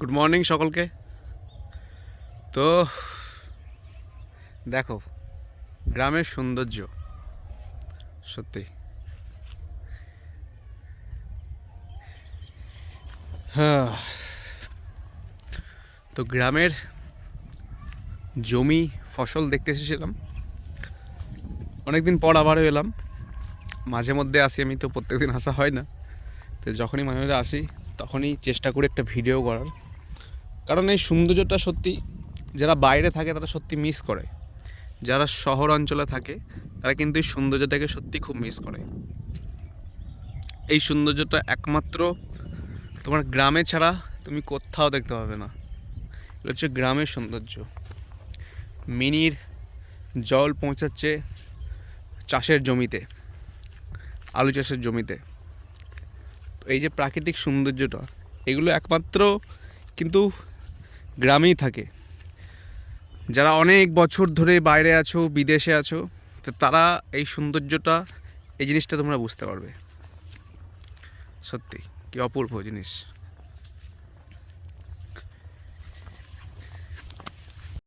Good morning সকলকে। তো, দেখো, গ্রামের সৌন্দর্য, সত্যি। হ্যাঁ। তো গ্রামের জমি, ফসল দেখতে এসেছিলাম। অনেকদিন পর আবারও এলাম। মাঝে মধ্যে আসি আমি, তো প্রত্যেকদিন আসা হয় না। তো যখনই মাঝে মাঝে আসি, তখনই চেষ্টা করি একটা ভিডিও করার। কারণ এই সৌন্দর্যটা সত্যি যারা বাইরে থাকে তারা সত্যি মিস করে। যারা শহর অঞ্চলে থাকে, তারা কিন্তু এই সৌন্দর্যটাকে সত্যি খুব মিস করে। এই সৌন্দর্যটা একমাত্র তোমার গ্রামে ছাড়া তুমি কোথাও দেখতে পাবে না। এটা হচ্ছে গ্রামের সৌন্দর্য। মিনির জল পৌঁছাচ্ছে চাষের জমিতে, আলু চাষের জমিতে। তো এই যে প্রাকৃতিক সৌন্দর্যটা, এগুলো একমাত্র কিন্তু গ্রামেই থাকে। যারা অনেক বছর ধরে বাইরে আছো, বিদেশে আছো, তো তারা এই সৌন্দর্যটা, এই জিনিসটা তোমরা বুঝতে পারবে। সত্যি, কি অপূর্ব জিনিস।